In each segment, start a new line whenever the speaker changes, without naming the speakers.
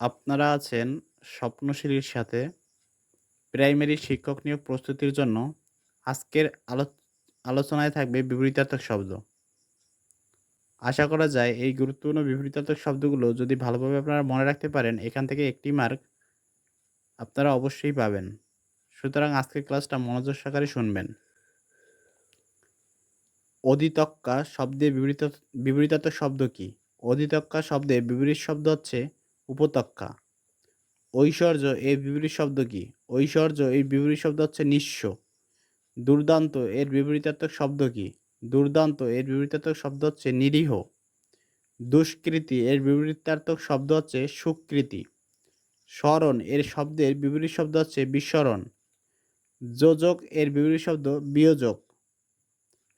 আপনারা আছেন স্বপ্নশীলীর সাথে। প্রাইমারি শিক্ষক নিয়োগ প্রস্তুতির জন্য আজকের আলো, আলোচনায় থাকবে বিপরীতার্থক শব্দ। আশা করা যায় এই গুরুত্বপূর্ণ বিপরীতার্থক শব্দগুলো যদি ভালোভাবে আপনারা মনে রাখতে পারেন, এখান থেকে একটি মার্ক আপনারা অবশ্যই পাবেন। সুতরাং আজকের ক্লাসটা মনোযোগ সহকারে শুনবেন। অধিতক্কা শব্দে বিপরীত বিপরীতার্থক শব্দ কি? অধিতক্কা শব্দে বিপরীত শব্দ হচ্ছে উপত্যক্কা ঐশ্বর্য, এর বিপরীত শব্দ কি? ঐশ্বর্য, এর বিপরীত শব্দ হচ্ছে নিঃস্ব। দুর্দান্ত, এর বিপরীতার্থক শব্দ কি? দুর্দান্ত, এর বিপরীতার্থক শব্দ হচ্ছে নিরীহ। দুষ্কৃতি, এর বিপরীতার্থক শব্দ হচ্ছে সুকৃতি। স্মরণ, এর শব্দের বিপরীত শব্দ হচ্ছে বিস্মরণ। যোজক, এর বিপরীত শব্দ বিয়োজক।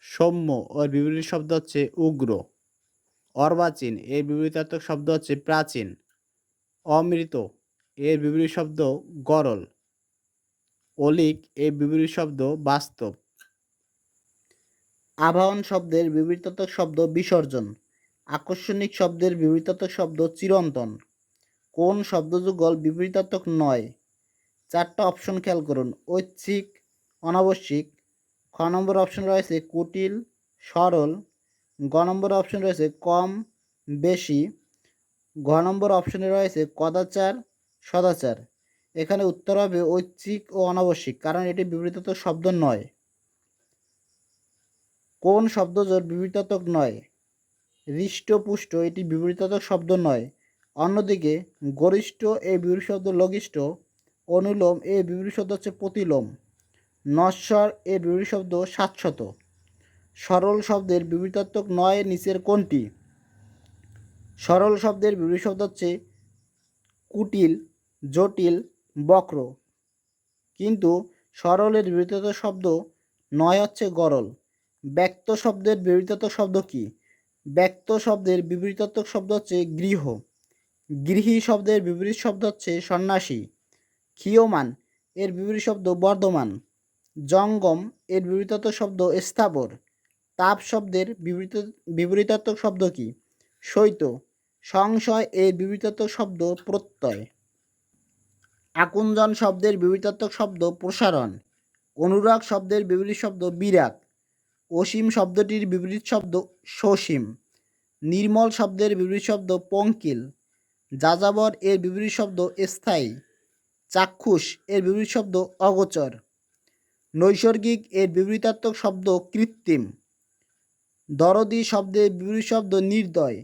সৌম্য, ওর বিপরীত শব্দ হচ্ছে উগ্র। অর্বাচীন, এর বিপরীতার্থক শব্দ হচ্ছে প্রাচীন। অমৃত, এর বিপরীত শব্দ গরল। অলিক, এর বিপরীত শব্দ বাস্তব।
আবাহন শব্দের বিবৃতাত্মক শব্দ বিসর্জন। আকর্ষণিক শব্দের বিবৃতাত্মক শব্দ চিরন্তন। কোন শব্দযুগল বিবৃতাত্মক নয়? চারটা অপশন খেয়াল করুন। ঐচ্ছিক, অনাবশ্যিক। খ নম্বর অপশন রয়েছে কুটিল, সরল। গ নম্বর অপশন রয়েছে কম, বেশি। ঘ নম্বর অপশনে রয়েছে কদাচার, সদাচার। এখানে উত্তর হবে ঐচ্ছিক ও অনাবশ্যিক, কারণ এটি বিবৃতাত্মক শব্দ নয়। কোন শব্দজোর বিবৃতাত্মক নয়? হৃষ্টপুষ্ট এটি বিবৃতাত্মক শব্দ নয়। অন্যদিকে, গরিষ্ঠ এর বিবৃত শব্দ লঘিষ্ঠ, অনুলোম এর বিবৃত শব্দ হচ্ছে প্রতিলোম। নশ্বর এর বিবৃত শব্দ সাতশত। সরল শব্দের বিবৃতাত্মক নয়, নিচের কোনটি? সরল শব্দের বিবৃত শব্দ হচ্ছে কুটিল, জটিল, বক্র। কিন্তু সরলের বিবৃতাত্মক শব্দ নয় হচ্ছে গরল। ব্যক্ত শব্দের বিবৃতাত্মক শব্দ কি? ব্যক্ত শব্দের বিবৃতাত্মক শব্দ হচ্ছে গৃহ। গৃহী শব্দের বিপরীত শব্দ হচ্ছে সন্ন্যাসী। ক্ষীয়মান, এর বিপরীত শব্দ বর্ধমান। জঙ্গম, এর বিপরীতাত্মক শব্দ স্থাবর। তাপ শব্দের বিপরীত বিপরীতাত্মক শব্দ কি? শৈত সংশয় এর বিপরীতাত্মক শব্দ প্রত্যয়। আকুঞ্জন শব্দের বিপরীতাত্মক শব্দ প্রসারণ। অনুরাগ শব্দের বিপরীত শব্দ বিরাগ। অসীম শব্দটির বিপরীত শব্দ সসীম। নির্মল শব্দের বিপরীত শব্দ পঙ্কিল। যাযাবর এর বিপরীত শব্দ স্থায়ী। চাক্ষুষ এর বিপরীত শব্দ অগোচর। নৈসর্গিক এর বিবৃতাত্মক শব্দ কৃত্রিম। দরদি শব্দের বিপরীত শব্দ নির্দয়।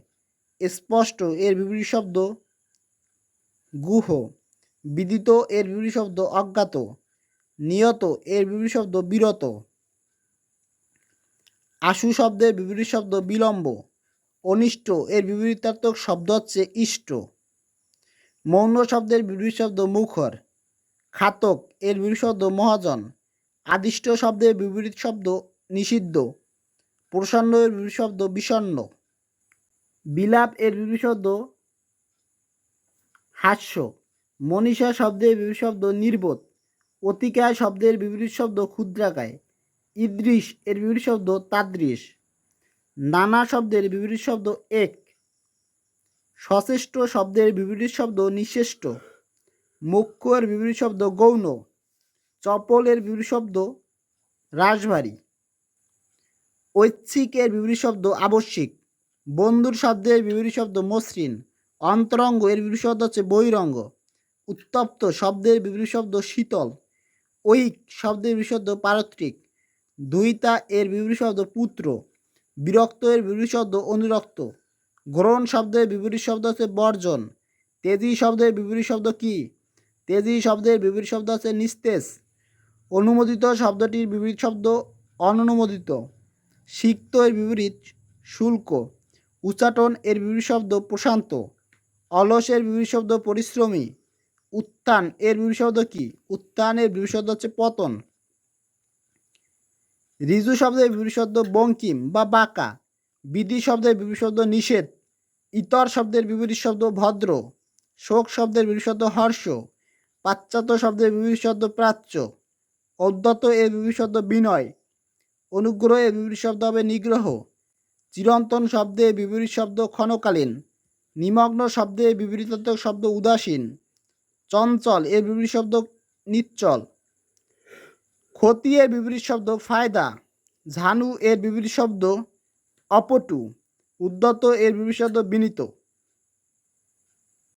স্পষ্ট, এর বিপরীত শব্দ গুহ, বিদিত, এর বিপরীত শব্দ অজ্ঞাত, নিয়ত, এর বিপরীত শব্দ বিরত। আশু শব্দের বিপরীত শব্দ বিলম্ব, অনিষ্ট, এর বিপরীতাত্মক শব্দ হচ্ছে ইষ্ট। মৌন শব্দের বিপরীত শব্দ মুখর, খাতক, এর বিপরীত শব্দ মহাজন, আদিষ্ট শব্দের বিপরীত শব্দ নিষিদ্ধ, প্রসন্ন এর বিপরীত শব্দ বিষণ্ণ। বিলাপ এর বিপরীত শব্দ হাস্য। মনীষা শব্দের বিপরীত শব্দ নির্বোধ। অতিকায় শব্দের বিপরীত শব্দ ক্ষুদ্রাকায়। ইদৃশ এর বিপরীত শব্দ তাদৃশ। নানা শব্দের বিপরীত শব্দ এক। সচেষ্ট শব্দের বিপরীত শব্দ নিঃশেষ্ট মুখ্য এর বিপরীত শব্দ গৌণ। চপল এর বিপরীত শব্দ রাশভারী ঐচ্ছিক এর বিপরীত শব্দ আবশ্যিক। বন্ধুর শব্দের বিপরীত শব্দ মসৃণ অন্তরঙ্গ এর বিপরীত শব্দ হচ্ছে বহিরঙ্গ উত্তপ্ত শব্দের বিপরীত শব্দ শীতল ঐক শব্দের শব্দ পারত্রিক দুইতা এর বিপরীত শব্দ পুত্র বিরক্ত এর বিপরীত শব্দ অনুরক্ত গ্রহণ শব্দের বিপরীত শব্দ হচ্ছে বর্জন তেজি শব্দের বিপরীত শব্দ কি তেজি শব্দের বিপরীত শব্দ হচ্ছে নিস্তেজ অনুমোদিত শব্দটির বিপরীত শব্দ অননুমোদিত সিক্ত এর বিপরীত শুল্ক উচ্চাটন এর বিপরীত শব্দ প্রশান্ত অলস এর বিপরীত শব্দ পরিশ্রমী উত্থান এর বিপরীত শব্দ কি উত্থান এর বিপরীত শব্দ হচ্ছে পতন ঋজু শব্দের বিপরীত শব্দ বঙ্কিম বা বাঁকা বিধি শব্দের বিপরীত শব্দ নিষেধ ইতর শব্দের বিপরীত শব্দ ভদ্র শোক শব্দের বিপরীত শব্দ হর্ষ পাশ্চাত্য শব্দের বিপরীত শব্দ প্রাচ্য অদ্যত এর বিপরীত শব্দ বিনয় অনুগ্রহ এর বিপরীত শব্দ হবে নিগ্রহ চিরন্তন শব্দে বিপরীত শব্দ ক্ষণকালীন, নিমগ্ন শব্দে বিবৃতাত্মক শব্দ উদাসীন, চঞ্চল এর বিবৃত শব্দ নিচ্চল ক্ষতি এর বিবৃত শব্দ ফায়দা, ঝানু এর বিবৃত শব্দ অপটু উদ্যত এর বিবৃত শব্দ বিনীত।